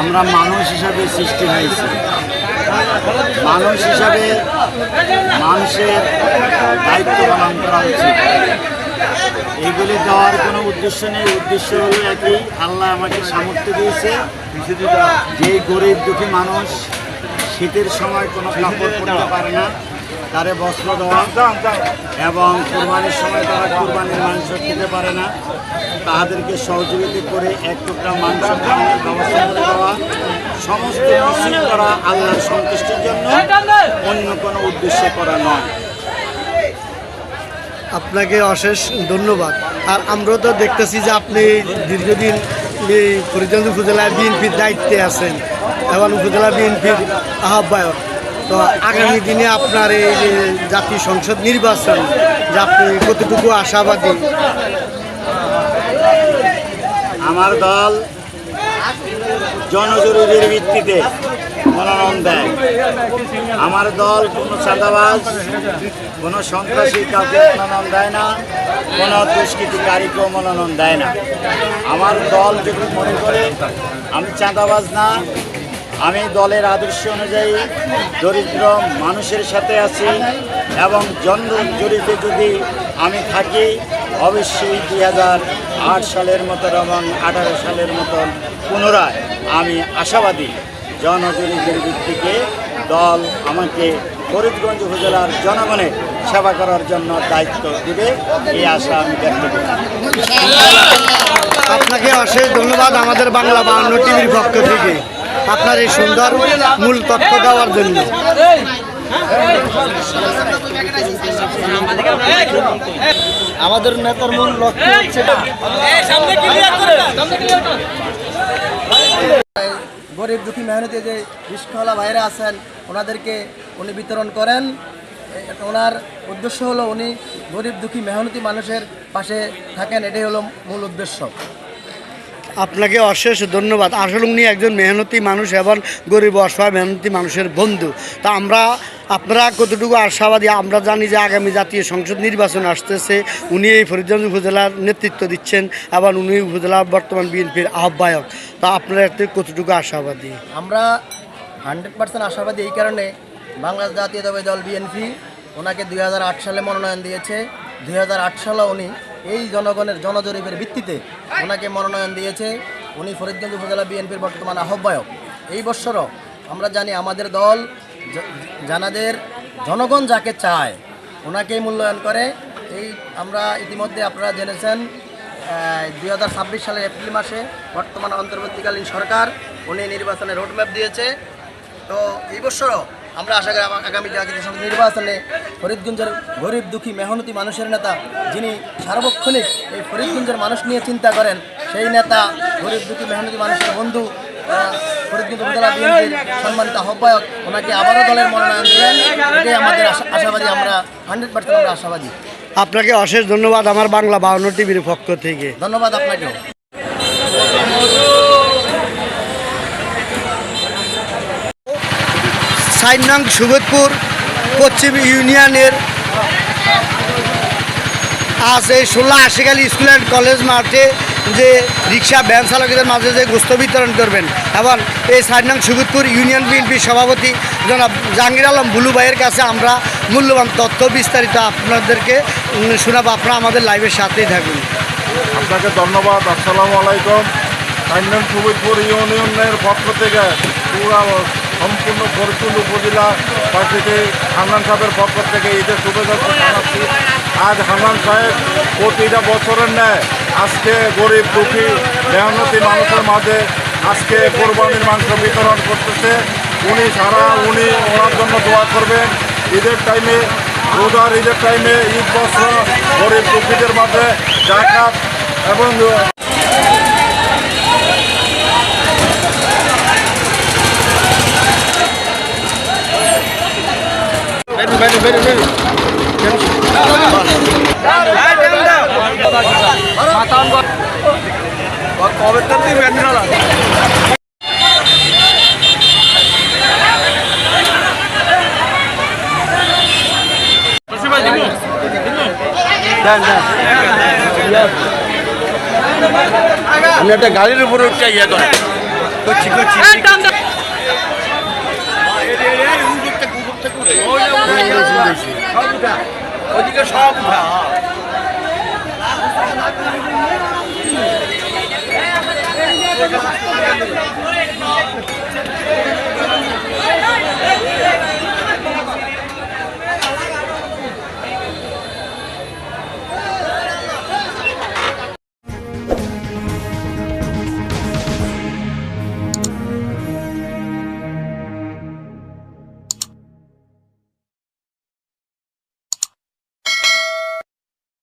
আমরা মানুষ হিসাবে সৃষ্টি হয়েছি। মানুষ হিসাবে মানুষের দায়িত্ব পালন করা উচিত। এইগুলি দেওয়ার কোনো উদ্দেশ্য নেই। উদ্দেশ্য হলো একই, আল্লাহ আমাকে সামর্থ্য দিয়েছে যে গরিব দুঃখী মানুষ শীতের সময় কোনো কাপড় পরতে পারে না। তারে বস্ত্র দেওয়া এবং কুরবানির সময় তারা কুরবানির মাংস খেতে পারে না। তাদেরকে সহযোগিতা করে এক টুকরা মাংস খাওয়ানোর ব্যবস্থা করে দেওয়া। সমস্ত কিছুই করা আল্লাহর সন্তুষ্টির জন্য অন্য কোনো উদ্দেশ্য করা নয়। আপনাকে অশেষ ধন্যবাদ। আর আমরা তো দেখতেছি যে আপনি দীর্ঘদিন এই ফরিদগঞ্জ উপজেলায় বিএনপির দায়িত্বে আছেন। এবং উপজেলা বিএনপির আহ্বায়ক। তো আগামী দিনে আপনার এই যে জাতীয় সংসদ নির্বাচন, যে আপনি কতটুকু আশাবাদী? আমার দল জনজরুরির ভিত্তিতে মনোনয়ন দেয়। আমার দল কোনো চাঁদাবাজ, কোনো সন্ত্রাসী কাউকে মনোনয়ন দেয় না, কোনো দুষ্কৃতিকারীকেও মনোনয়ন দেয় না। আমার দল যদি মনে করে, আমি চাঁদাবাজ না আমি দলের আদর্শ অনুযায়ী দরিদ্র মানুষের সাথে আছি এবং জন জড়িতে যদি আমি থাকি, অবশ্যই দুই হাজার আট সালের মতন এবং আঠারো সালের মতন পুনরায় আমি আশাবাদী জনজরিপের ভিত্তিকে দল আমাকে ফরিদগঞ্জ উপজেলার জনগণের সেবা করার জন্য দায়িত্ব দেবে, এই আশা আমি ব্যক্ত করি। আপনাকে অশেষ ধন্যবাদ আমাদের বাংলা বাহান্ন টিভির পক্ষ থেকে। আপনার এই সুন্দর মূল তথ্য দেওয়ার জন্য। আমাদের নেতার মূল লক্ষ্য হচ্ছে গরিব দুঃখী মেহনতি যে রিস্কওয়ালা ভাইরা আছেন, ওনাদেরকে উনি বিতরণ করেন। ওনার উদ্দেশ্য হলো উনি গরিব দুঃখী মেহনতি মানুষের পাশে থাকেন, এটাই হলো মূল উদ্দেশ্য। আপনাকে অশেষ ধন্যবাদ। আসলে উনি একজন মেহনতি মানুষ এবং গরিব অসহায় মেহনতি মানুষের বন্ধু। তা আমরা, আপনারা কতটুকু আশাবাদী? আমরা জানি যে আগামী জাতীয় সংসদ নির্বাচন আসতেছে। উনি এই ফরিদগঞ্জ উপজেলার নেতৃত্ব দিচ্ছেন এবং উনি উপজেলার বর্তমান বিএনপির আহ্বায়ক। তা আপনারা কতটুকু আশাবাদী? আমরা হান্ড্রেড পার্সেন্ট আশাবাদী এই কারণে বাংলাদেশ জাতীয়তাবাদী দল বিএনপি ওনাকে দুই হাজার আট সালে মনোনয়ন দিয়েছে। দুই হাজার আট সালে উনি এই জনগণের জনজরিপের ভিত্তিতে ওনাকে মনোনয়ন দিয়েছে। উনি ফরিদগঞ্জ উপজেলা বিএনপির বর্তমান আহ্বায়ক। এই বৎসরও আমরা জানি আমাদের দল জানাদের জনগণ যাকে চায়, ওনাকেই মূল্যায়ন করে। এই আমরা ইতিমধ্যে আপনারা জেনেছেন দুই হাজার ছাব্বিশ সালের এপ্রিল মাসে বর্তমান অন্তর্বর্তীকালীন সরকার, উনি নির্বাচনের রোডম্যাপ দিয়েছে। তো এই বছরও আমরা আশা করি আগামী জাতীয় নির্বাচনে ফরিদগঞ্জের গরিব দুঃখী মেহনতি মানুষের নেতা যিনি সার্বক্ষণিক এই ফরিদগঞ্জের মানুষ নিয়ে চিন্তা করেন সেই নেতা গরিব দুঃখী মেহনতি মানুষের বন্ধু ফরিদগঞ্জ উপজেলা বিএনপির সম্মানিত আহ্বায়ক ওনাকে আবারও দলের মনোনয়ন দিলেন। এটাই আমাদের আশা- আশাবাদী আমরা হান্ড্রেড পার্সেন্ট আমরা আশাবাদী। আপনাকে অশেষ ধন্যবাদ আমার বাংলা বাউন্ন টিভির পক্ষ থেকে। ধন্যবাদ আপনাকেও। সাইন নং সুবোধপুর, পশ্চিম ইউনিয়নের আজ এই ষোলো আশিকালী স্কুল অ্যান্ড কলেজ মাঠে যে রিক্সা, ভ্যান চালকদের মাঝে যে গোস্ত বিতরণ করবেন এবং এই সাইন নং ইউনিয়ন বিএনপির সভাপতি জনাব জাহাঙ্গীর আলম বুলু ভাইয়ের কাছে আমরা মূল্যবান তথ্য বিস্তারিত আপনাদেরকে শোনাবো। আপনারা আমাদের লাইভের সাথেই থাকুন। আপনাকে ধন্যবাদ। আসসালামু আলাইকুম। সুবিদপুর ইউনিয়নের পক্ষ থেকে সম্পূর্ণ ফরিদপুর উপজেলা পার্টিতে হান্নান সাহেবের পক্ষ থেকে ঈদের শুভেচ্ছা জানাচ্ছি। আজ হান্নান সাহেব প্রতিটা বছরের ন্যায় আজকে গরিব, দুঃখী, মেহনতি মানুষের মাঝে আজকে কোরবানির মাংস বিতরণ করতেছে। উনি সারা উনি ওনার জন্য দোয়া করবেন। ঈদের টাইমে রোজার ঈদের টাইমে ঈদ বস্ত্র গরিব, দুঃখীদের মাঝে জাকাত এবং কবে তার তুই ব্যান্ডেল আমি একটা গাড়ির উপরে উঠে ইয়ে করে। করছি করছি 好几个，我几个窗户拍啊！